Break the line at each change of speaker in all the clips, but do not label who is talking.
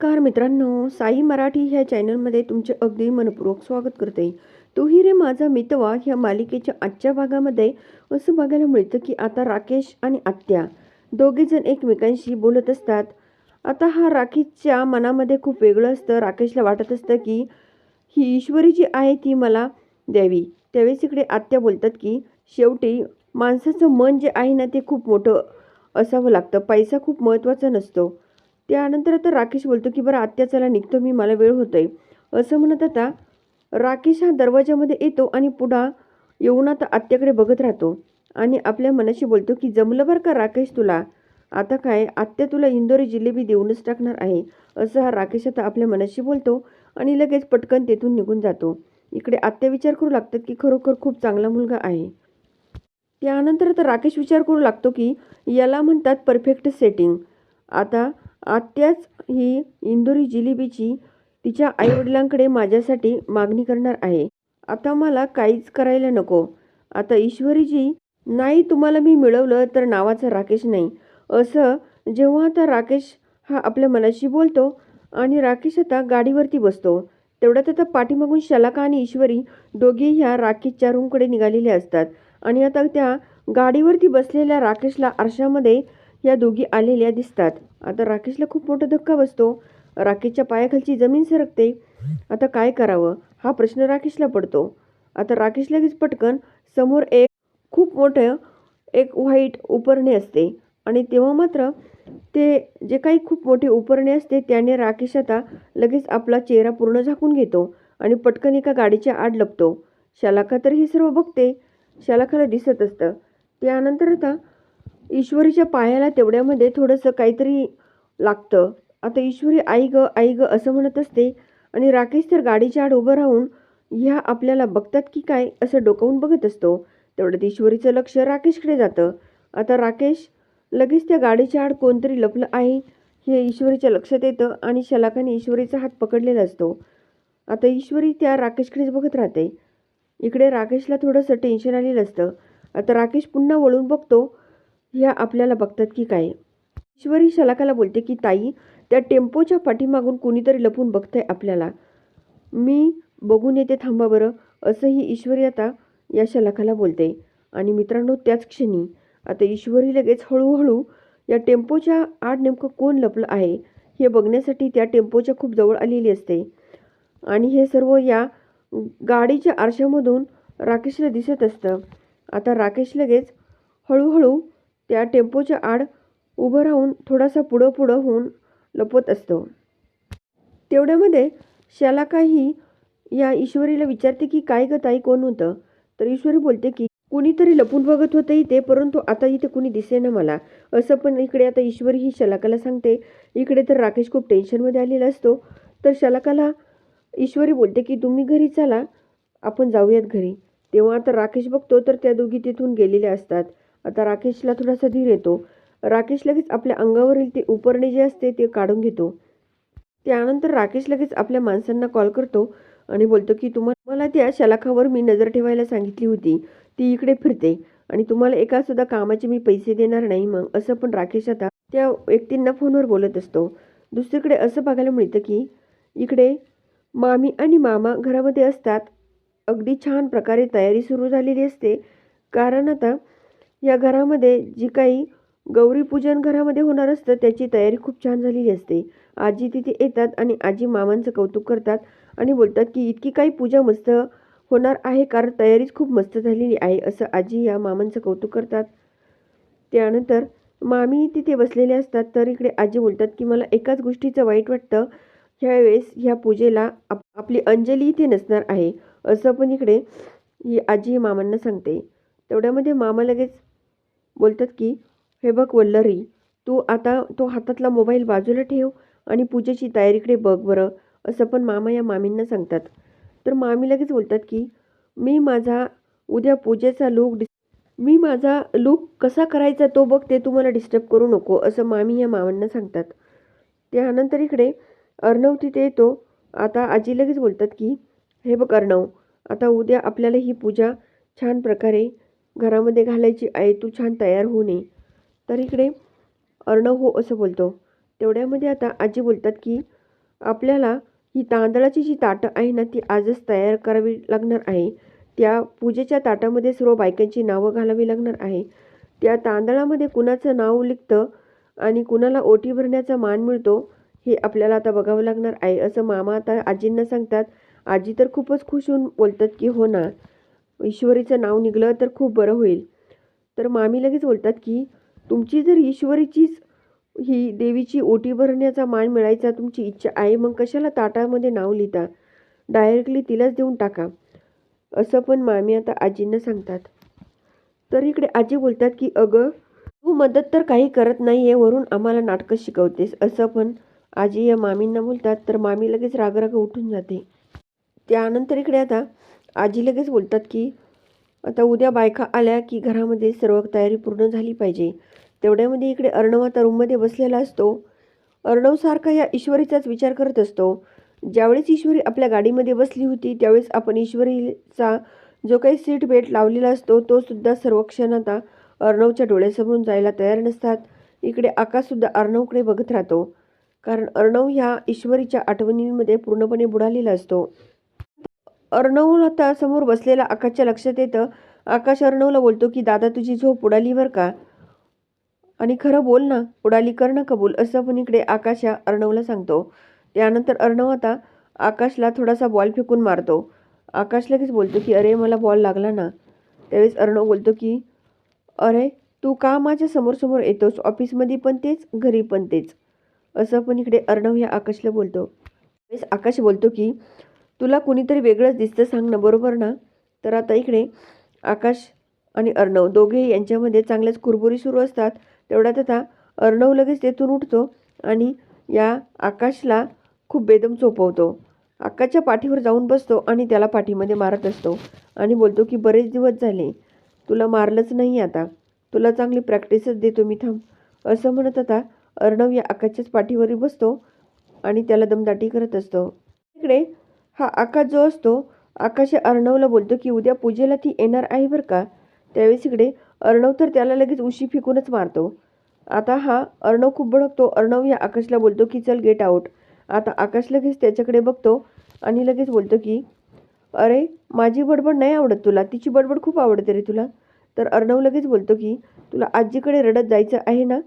नमस्कार मित्रांनो साई मराठी ह्या चॅनलमध्ये तुमचे अगदी मनपूर्वक स्वागत करते. तुही रे माझा मितवा ह्या मालिकेच्या आजच्या भागामध्ये असं बघायला मिळतं की आता राकेश आणि आत्या दोघेजण एकमेकांशी बोलत असतात. आता हा राकेशच्या मनामध्ये खूप वेगळं असतं. राकेशला वाटत असतं की ही ईश्वरी जी आहे ती मला द्यावी. त्यावेळेस इकडे आत्या बोलतात की शेवटी माणसाचं मन जे आहे ना ते खूप मोठं असावं लागतं. पैसा खूप महत्त्वाचा नसतो. त्यानंतर आता राकेश बोलतो की बरं आत्या चला निघतो मी मला वेळ होतोय. असं म्हणत आता राकेश हा दरवाजामध्ये येतो आणि पुढा येऊन आता आत्याकडे बघत राहतो. आणि आपल्या मनाशी बोलतो की जमलं बरं का राकेश तुला? आता काय? आत्या तुला इंदोरी जिलेबी देऊनच टाकणार आहे. असं हा राकेश आता आपल्या मनाशी बोलतो आणि लगेच पटकन तेथून निघून जातो. इकडे आत्या विचार करू लागतात की खरोखर खूप चांगला मुलगा आहे. त्यानंतर आता राकेश विचार करू लागतो की याला म्हणतात परफेक्ट सेटिंग. आता आत्याच ही इंदोरी जिलेबीची तिच्या आईवडिलांकडे माझ्यासाठी मागणी करणार आहे. आता मला काहीच करायला नको. आता ईश्वरीजी नाही तुम्हाला मी मिळवलं तर नावाचा राकेश नाही. असं जेव्हा आता राकेश हा आपल्या मनाशी बोलतो आणि राकेश आता गाडीवरती बसतो तेवढ्यात आता पाठीमागून शलाका आणि ईश्वरी दोघे ह्या राकेशच्या रूमकडे निघालेल्या असतात. आणि आता त्या गाडीवरती बसलेल्या राकेशला आरशामध्ये या दोघी आलेल्या दिसतात. आता राकेशला खूप मोठा धक्का बसतो. राकेशच्या पायाखालची जमीन सरकते. आता काय करावं? हा प्रश्न राकेशला पडतो. आता राकेश लगेच पटकन समोर एक खूप मोठं एक व्हाईट उपरणे असते. आणि तेव्हा मात्र ते जे काही खूप मोठे उपरणे असते त्याने राकेश आता लगेच आपला चेहरा पूर्ण झाकून घेतो आणि पटकन एका गाडीच्या आड लपतो. शालाखा तर हे सर्व बघते. शालाखाला दिसत असतं. त्यानंतर आता ईश्वरीच्या पायाला तेवढ्यामध्ये थोडंसं काहीतरी लागतं. आता ईश्वरी आई ग आई ग असं म्हणत असते आणि राकेश तर गाडीच्या आड उभं राहून ह्या आपल्याला बघतात की काय असं डोकावून बघत असतो. तेवढ्यात ईश्वरीचं लक्ष राकेशकडे जातं. आता राकेश लगेच त्या गाडीच्या आड कोणतरी लपलं आहे? हे ईश्वरीच्या लक्षात येतं आणि शलाकाने ईश्वरीचा हात पकडलेला असतो. आता ईश्वरी त्या राकेशकडेच बघत राहते. इकडे राकेशला थोडंसं टेन्शन आलेलं असतं. आता राकेश पुन्हा वळून बघतो ह्या आपल्याला बघतात की काय? ईश्वरी शलाकाला बोलते की ताई त्या टेम्पोच्या पाठीमागून कुणीतरी लपून बघतंय आपल्याला. मी बघून येते थांबा बरं. असंही ईश्वरी आता या शलाकाला बोलते. आणि मित्रांनो त्याच क्षणी आता ईश्वरी लगेच हळूहळू या टेम्पोच्या आड नेमकं कोण लपलं आहे हे बघण्यासाठी त्या टेम्पोच्या खूप जवळ आलेली असते. आणि हे सर्व या गाडीच्या आरशामधून राकेशला दिसत असतं. आता राकेश लगेच हळूहळू त्या टेम्पोच्या आड उभं राहून थोडासा पुढं पुढं होऊन लपवत असतो. तेवढ्यामध्ये शालाकाही या ईश्वरीला विचारते की काय ग ताई कोण होतं? तर ईश्वरी बोलते की कुणीतरी लपून बघत होतं इथे परंतु आता इथे कुणी दिसेना मला. असं पण इकडे आता ईश्वरी ही शलाकाला सांगते. इकडे तर राकेश खूप टेन्शनमध्ये आलेला असतो. तर शलाकाला ईश्वरी बोलते की तुम्ही घरी चला आपण जाऊयात घरी. तेव्हा आता राकेश बघतो तर त्या दोघी तिथून गेलेल्या असतात. आता राकेशला थोडासा धीर येतो. राकेश लगेच आपल्या अंगावरील ते उपरणे जे असते ते काढून घेतो. त्यानंतर राकेश लगेच आपल्या माणसांना कॉल करतो आणि बोलतो की तुम्हाला मला त्या शलाखावर मी नजर ठेवायला सांगितली होती. ती इकडे फिरते आणि तुम्हाला एका सुद्धा कामाचे मी पैसे देणार नाही. मग असं पण राकेश आता त्या व्यक्तींना फोनवर बोलत असतो. दुसरीकडे असं बघायला मिळतं की इकडे मामी आणि मामा घरामध्ये असतात. अगदी छान प्रकारे तयारी सुरू झालेली असते. कारण आता या घरामध्ये जी काही गौरीपूजन घरामध्ये होणार असतं त्याची तयारी खूप छान झालेली असते. आजी तिथे येतात आणि आजी मामांचं कौतुक करतात आणि बोलतात की इतकी काही पूजा मस्त होणार आहे कारण तयारीच खूप मस्त झालेली आहे असं आजी या मामांचं कौतुक करतात. त्यानंतर मामी तिथे बसलेले असतात तर इकडे आजी बोलतात की मला एकाच गोष्टीचं वाईट वाटतं. ह्यावेळेस ह्या पूजेला आप आपली अंजली इथे नसणार आहे असं पण इकडे ही आजी मामांना सांगते. तेवढ्यामध्ये मामा लगेच बोलतात की हे बघ वल्लरी तू आता तो हातातला मोबाईल बाजूला ठेव आणि पूजेची तयारीकडे बघ बरं असं पण मामा या मामींना सांगतात. तर मामी लगेच बोलतात की मी माझा उद्या पूजेचा लूक डिस मी माझा लूक कसा करायचा तो बघ ते तुम्हाला डिस्टर्ब करू नको असं मामी या मामांना सांगतात. त्यानंतर इकडे अर्णव तिथे येतो. आता आजी लगेच बोलतात की हे बघ अर्णव आता उद्या आपल्याला ही पूजा छान प्रकारे घरामध्ये घालायची आहे तू छान तयार होऊ नये. तर इकडे अर्णव हो असं बोलतो. तेवढ्यामध्ये आता आजी बोलतात की आपल्याला ही तांदळाची जी ताटं आहे ना ती आजच तयार करावी लागणार आहे. त्या पूजेच्या ताटामध्ये सर्व बायकांची नावं घालावी लागणार आहे. त्या तांदळामध्ये कुणाचं नाव लिखतं आणि कुणाला ओटी भरण्याचा मान मिळतो हे आपल्याला आता बघावं लागणार आहे. असं मामा आता आजींना सांगतात. आजी तर खूपच खुश होऊन बोलतात की हो ना ईश्वरीचं नाव निघलं तर खूप बरं होईल. तर मामी लगेच बोलतात की तुमची जर ईश्वरीचीच ही देवीची ओटी भरण्याचा मान मिळायचा तुमची इच्छा आहे मग कशाला ताटामध्ये नाव लिहिता? डायरेक्टली तिलाच देऊन टाका. असं पण मामी आता आजींना सांगतात. तर इकडे आजी बोलतात की अगं तू मदत तर काही करत नाही आहे वरून आम्हाला नाटकं शिकवतेस. असं पण आजी या मामींना बोलतात. तर मामी लगेच रागराग उठून जाते. त्यानंतर इकडे आता आजी लगेच बोलतात की आता उद्या बायका आल्या की घरामध्ये सर्व तयारी पूर्ण झाली पाहिजे. तेवढ्यामध्ये इकडे अर्णव आता रूममध्ये बसलेला असतो. अर्णव सारखा या ईश्वरीचाच विचार करत असतो. ज्यावेळेस ईश्वरी आपल्या गाडीमध्ये बसली होती त्यावेळेस आपण ईश्वरीचा जो काही सीट बेल्ट लावलेला असतो तो सुद्धा सर्व क्षण आता अर्णवच्या डोळ्यासमोरून जायला तयार नसतात. इकडे आकाशसुद्धा अर्णवकडे बघत राहतो. कारण अर्णव ह्या ईश्वरीच्या आठवणींमध्ये पूर्णपणे बुडालेला असतो. अर्णवला आता समोर बसलेला आकाशच्या लक्षात येतं. आकाश अर्णवला बोलतो की दादा तुझी झोप उडाली बरं का? आणि खरं बोल ना उडाली कर ना कबूल असं पण इकडे आकाश या अर्णवला सांगतो. त्यानंतर अर्णव आता आकाशला थोडासा बॉल फेकून मारतो. आकाश लगेच बोलतो की अरे मला बॉल लागला ना. त्यावेळेस अर्णव बोलतो की अरे तू का माझ्या समोरसमोर येतोस? ऑफिसमध्ये पण तेच घरी पण तेच. असं पण इकडे अर्णव या आकाशला बोलतो. त्यावेळेस आकाश बोलतो की तुला कुणीतरी वेगळंच दिसतं सांग ना बरोबर ना? तर आता इकडे आकाश आणि अर्णव दोघे यांच्यामध्ये चांगल्याच कुरबुरी सुरू असतात. तेवढ्यात आता अर्णव लगेच तेथून उठतो आणि या आकाशला खूप बेदम चोपवतो. आकाशच्या पाठीवर जाऊन बसतो आणि त्याला पाठीमध्ये मारत असतो आणि बोलतो की बरेच दिवस झाले तुला मारलंच नाही आता. तुला चांगली प्रॅक्टिसच देतो मी थांब. असं म्हणत आता अर्णव या आकाशच्याच पाठीवरही बसतो आणि त्याला दमदाटी करत असतो. इकडे हा आकाश जो असतो आकाश या अर्णवला बोलतो की उद्या पूजेला ती येणार आहे बरं का? त्यावेळेस इकडे अर्णव तर त्याला लगेच उशी फेकूनच मारतो. आता हा अर्णव खूप भडकतो. अर्णव या आकाशला बोलतो की चल गेट आऊट आता आकाश लगेच त्याच्याकडे बघतो आणि लगेच बोलतो की अरे माझी बडबड नाही आवडत तुला. तिची बडबड खूप आवडते रे तुला. तर अर्णव लगेच बोलतो की तुला आजीकडे रडत जायचं आहे ना?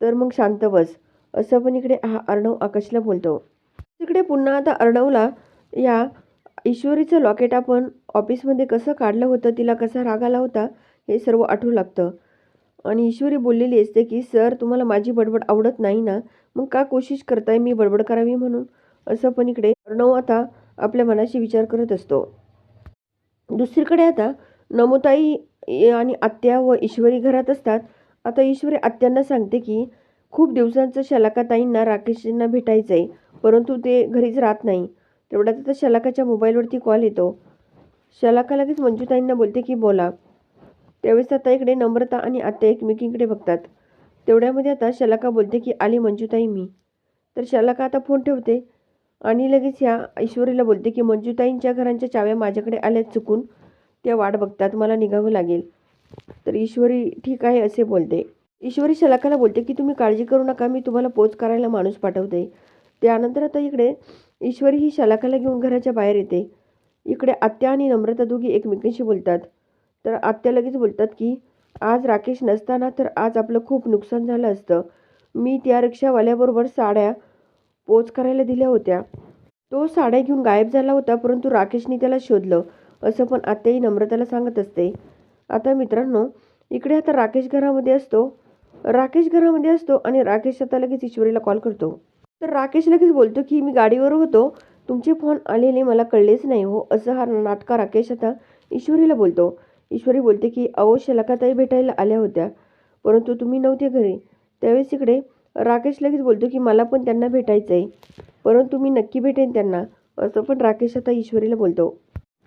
तर मग शांत बस. असं पण इकडे हा अर्णव आकाशला बोलतो. तिकडे पुन्हा आता अर्णवला या ईश्वरीचं लॉकेट आपण ऑफिसमध्ये कसं काढलं होतं तिला कसा राग आला होता हे सर्व आठवू लागतं. आणि ईश्वरी बोललेली असते की सर तुम्हाला माझी बडबड आवडत नाही ना? मग का कोशिश करताय मी बडबड करावी म्हणून? असं पण इकडे अर्णव आता आपल्या मनाशी विचार करत असतो. दुसरीकडे आता नमोताई आणि आत्या व ईश्वरी घरात असतात. आता ईश्वरी आत्यांना सांगते की खूप दिवसांचं शलाकाताईंना राकेशजींना भेटायचं आहे परंतु ते घरीच राहत नाही. तेवढ्यात आता शलाकाच्या मोबाईलवरती कॉल येतो. शलाका लगेच मंजूताईंना बोलते की बोला. त्यावेळेस आता इकडे नम्रता आणि आत्या एकमेकींकडे बघतात. तेवढ्यामध्ये आता शलाका बोलते की आली मंजूताई मी. तर शलाका आता फोन ठेवते आणि लगेच ह्या ईश्वरीला बोलते की मंजूताईंच्या घरांच्या चाव्या माझ्याकडे आल्या चुकून. त्या वाट बघतात. मला निघावं लागेल. तर ईश्वरी ठीक आहे असे बोलते. ईश्वरी शलाकाला बोलते की तुम्ही काळजी करू नका. मी तुम्हाला पोच करायला माणूस पाठवते. त्यानंतर आता इकडे ईश्वरी ही शलाकाला घेऊन घराच्या बाहेर येते. इकडे आत्या आणि नम्रता दोघी एकमेकांशी बोलतात. तर आत्या लगेच बोलतात की आज राकेश नसताना तर आज आपलं खूप नुकसान झालं असतं. मी त्या रिक्षावाल्याबरोबर साड्या पोच करायला दिल्या होत्या. तो साड्या घेऊन गायब झाला होता परंतु राकेशने त्याला शोधलं. असं पण आत्याही नम्रताला सांगत असते. आता मित्रांनो इकडे आता राकेश घरामध्ये असतो. राकेश घरामध्ये असतो आणि राकेश आता लगेच ईश्वरीला कॉल करतो. तर राकेश लगेच बोलतो की मी गाडीवर होतो. तुमचे फोन आलेले मला कळलेच नाही हो. असं हा नाटका राकेश आता ईश्वरीला बोलतो. ईश्वरी बोलते की अहो शलाकाताई भेटायला आल्या होत्या परंतु तुम्ही नव्हते घरी. त्यावेळेस इकडे राकेश लगेच बोलतो की मला पण त्यांना भेटायचं आहे परंतु मी नक्की भेटेन त्यांना. असं पण राकेश आता ईश्वरीला बोलतो.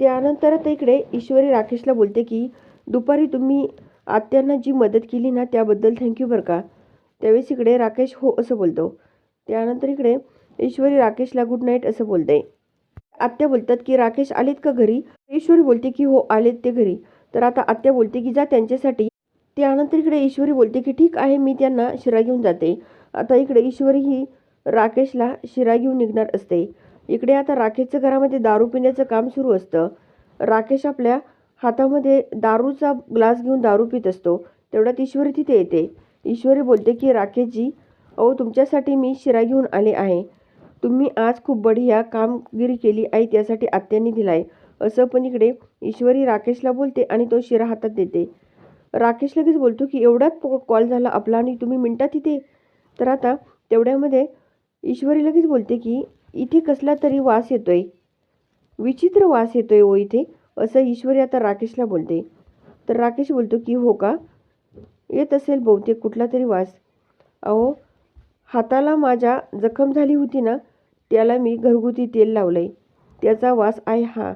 त्यानंतर आता इकडे ईश्वरी राकेशला बोलते की दुपारी तुम्ही आत्यांना जी मदत केली ना त्याबद्दल थँक्यू बरं का? त्यावेळेस इकडे राकेश हो असं बोलतो. त्यानंतर इकडे ईश्वरी राकेशला गुड नाईट असं बोलते आत्या बोलतात की राकेश आलेत का घरी? ईश्वरी बोलते की हो आलेत ते घरी. तर आता आत्या बोलते की जा त्यांच्यासाठी. त्यानंतर इकडे ईश्वरी बोलते की ठीक आहे मी त्यांना शिरा घेऊन जाते. आता इकडे ईश्वरी ही राकेशला शिरा घेऊन निघणार असते. इकडे आता राकेशचं घरामध्ये दारू पिण्याचं काम सुरू असतं. राकेश आपल्या हातामध्ये दारूचा ग्लास घेऊन दारू पित असतो. तेवढ्यात ईश्वरी तिथे येते. ईश्वरी बोलते की राकेशजी अहो तुमच्यासाठी मी शिरा घेऊन आले आहे. तुम्ही आज खूप बढिया कामगिरी केली आहे त्यासाठी आत्यांनी दिलाय. असं पण इकडे ईश्वरी राकेशला बोलते आणि तो शिरा हातात देते. राकेश लगेच बोलतो की एवढाच कॉल झाला आपला आणि तुम्ही मिनटात इथे तर आता तेवढ्यामध्ये ईश्वरी लगेच बोलते की इथे कसला तरी वास येतोय. विचित्र वास येतोय ओ इथे असं ईश्वरी आता राकेशला बोलते. तर राकेश बोलतो की हो का? येत असेल बहुतेक कुठला तरी वास. अहो हाताला माझ्या जखम झाली होती ना त्याला मी घरगुती तेल लावलंय. त्याचा वास आहे हा.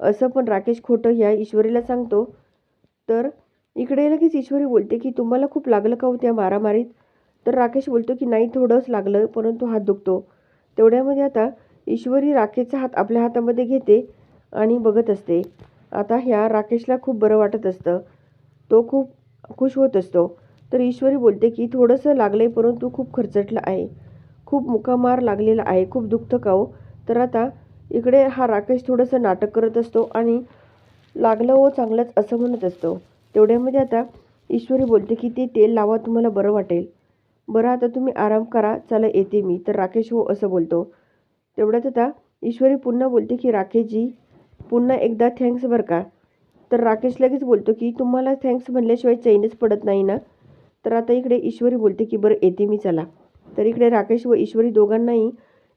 असं पण राकेश खोटं ह्या ईश्वरीला सांगतो. तर इकडे लगेच ईश्वरी बोलते की तुम्हाला खूप लागलं का हो त्या मारामारीत? तर राकेश बोलतो की नाही थोडंच लागलं परंतु हात दुखतो. तेवढ्यामध्ये आता ईश्वरी राकेशचा हात आपल्या हातामध्ये घेते आणि बघत असते. आता ह्या राकेशला खूप बरं वाटत असतं. तो खूप खुश होत असतो. तर ईश्वरी बोलते की थोडंसं लागलं आहे परंतु खूप खर्चटलं आहे. खूप मुकामार लागलेला आहे. खूप दुःख का हो तर आता इकडे हा राकेश थोडंसं नाटक करत असतो आणि लागलं हो चांगलंच असं म्हणत असतो. तेवढ्यामध्ये आता ईश्वरी बोलते की ते तेल लावा तुम्हाला बरं वाटेल. बरं आता तुम्ही आराम करा. चला येते मी. तर राकेश हो असं बोलतो. तेवढ्यात आता ईश्वरी पुन्हा बोलते की राकेशजी पुन्हा एकदा थँक्स बरं का? तर राकेश लगेच बोलतो की तुम्हाला थँक्स म्हणल्याशिवाय चैनच पडत नाही ना? तर आता इकडे ईश्वरी बोलते की बरं येते मी चला. तर इकडे राकेश व ईश्वरी दोघांनाही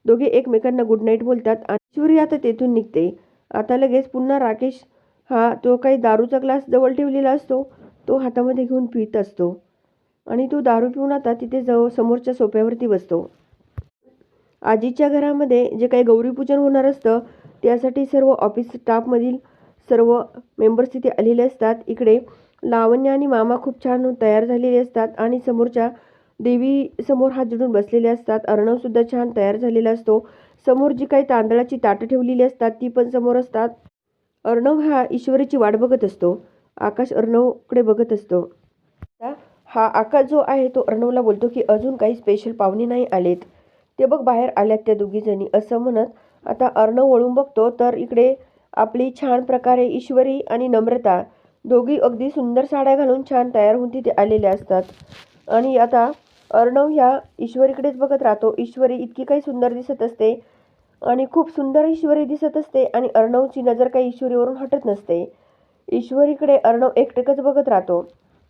दोघे एकमेकांना गुड नाईट बोलतात आणि ईश्वरी आता तेथून निघते. आता लगेच पुन्हा राकेश हा तो काही दारूचा ग्लास जवळ ठेवलेला असतो तो हातामध्ये घेऊन पित असतो आणि तो दारू पिऊन आता तिथे जवळ समोरच्या सोप्यावरती बसतो. आजीच्या घरामध्ये जे काही गौरीपूजन होणार असतं त्यासाठी सर्व ऑफिस स्टाफमधील सर्व मेंबर्स तिथे आलेले असतात. इकडे लावण्य आणि मामा खूप छान तयार झालेले असतात आणि समोरच्या देवी समोर हात जोडून बसलेले असतात. अर्णवसुद्धा छान तयार झालेला असतो. समोर जी काही तांदळाची ताटं ठेवलेली असतात ती पण समोर असतात. अर्णव हा ईश्वरीची वाट बघत असतो. आकाश अर्णवकडे बघत असतो. हा आकाश जो आहे तो अर्णवला बोलतो की अजून काही स्पेशल पाहुणे नाही आलेत. ते बघ बाहेर आल्यात त्या दोघीजणी. असं म्हणत आता अर्णव वळून बघतो. तर इकडे आपली छान प्रकारे ईश्वरी आणि नम्रता दोघी अगदी सुंदर साड्या घालून छान तयार होऊन तिथे आलेल्या असतात. आणि आता अर्णव ह्या ईश्वरीकडेच बघत राहतो. ईश्वरी इतकी काही सुंदर दिसत असते आणि खूप सुंदर ईश्वरी दिसत असते आणि अर्णवची नजर काही ईश्वरीवरून हटत नसते. ईश्वरीकडे अर्णव एकटकच बघत राहतो.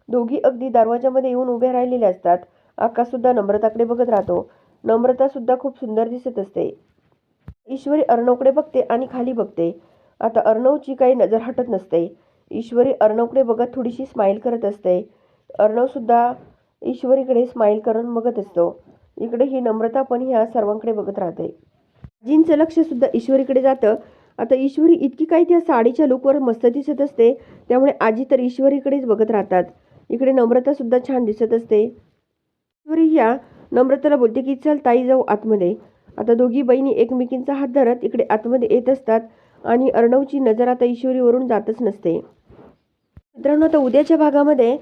दोघी अगदी दरवाजामध्ये येऊन उभे राहिलेले असतात. आकाशसुद्धा नम्रताकडे बघत राहतो. नम्रतासुद्धा खूप सुंदर दिसत असते. ईश्वरी अर्णवकडे बघते आणि खाली बघते. आता अर्णवची काही नजर हटत नसते. ईश्वरी अर्णवकडे बघत थोडीशी स्माईल करत असते. अर्णवसुद्धा ईश्वरीकडे स्माईल करून बघत असतो. इकडे ही नम्रता पण ह्या सर्वांकडे बघत राहते. आजींचं लक्षसुद्धा ईश्वरीकडे जातं. आता ईश्वरी इतकी काही त्या साडीच्या लुकवर मस्त दिसत असते त्यामुळे आजी तर ईश्वरीकडेच बघत राहतात. इकडे नम्रतासुद्धा छान दिसत असते. ईश्वरी ह्या नम्रताला बोलते की चल ताई जाऊ आतमध्ये. आता दोघी बहिणी एकमेकींचा हात धरत इकडे आतमध्ये येत असतात. आणि अर्णवची नजर आता ईश्वरीवरून जातच नसते. मित्रांनो आता उद्याच्या भागामध्ये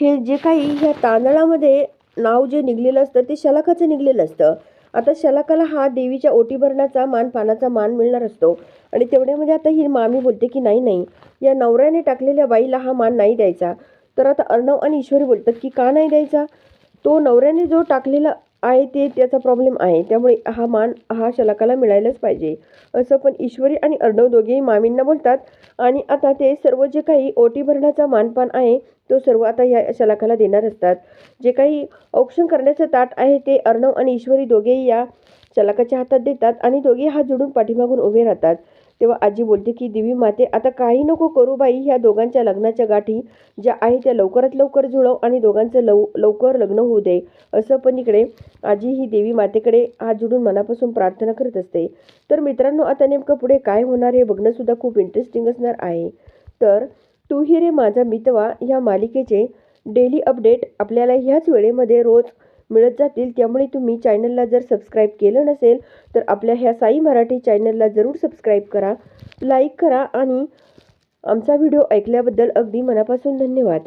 हे जे काही ह्या तांदळामध्ये नाव जे निघलेलं असतं ते शलाकाचं निघलेलं असतं. आता शलाकाला हा देवीच्या ओटी भरण्याचा मान पानाचा मान मिळणार असतो. आणि तेवढ्यामध्ये आता ही मामी बोलते की नाही नाही या नवऱ्याने टाकलेल्या बाईला हा मान नाही द्यायचा. तर आता अर्णव आणि ईश्वरी बोलतात की का नाही द्यायचा? तो नवऱ्याने जो टाकलेला आहे ते त्याचा प्रॉब्लेम आहे. त्यामुळे हा मान हा शलाकाला मिळायलाच पाहिजे. असं पण ईश्वरी आणि अर्णव दोघेही मामींना बोलतात. आणि आता ते सर्व जे काही ओटी भरण्याचा मानपान आहे तो सर्व आता या शलाकाला देणार असतात. जे काही औक्षण करण्याचं ताट आहे ते अर्णव आणि ईश्वरी दोघेही या शलाकाच्या हातात देतात आणि दोघेही हात जोडून पाठीमागून उभे राहतात. तेव्हा आजी बोलते की देवी माते आता काही नको करू बाई. ह्या दोघांच्या लग्नाच्या गाठी ज्या आहे त्या लवकरात लवकर जुळव आणि दोघांचं लव लवकर लग्न होऊ दे. असं पण इकडे आजी ही देवी मातेकडे हात जोडून मनापासून प्रार्थना करत असते. तर मित्रांनो आता नेमकं पुढे काय होणार हे बघणंसुद्धा खूप इंटरेस्टिंग असणार आहे. तर तू ही रे माझा मितवा. ह्या मालिकेचे डेली अपडेट आपल्याला ह्याच वेळेमध्ये रोज मिळत जातील. त्यामुळे तुम्ही चॅनलला जर सबस्क्राईब केलं नसेल तर आपल्या ह्या साई मराठी चॅनलला जरूर सबस्क्राईब करा लाईक करा आणि आमचा व्हिडिओ ऐकल्याबद्दल अगदी मनापासून धन्यवाद.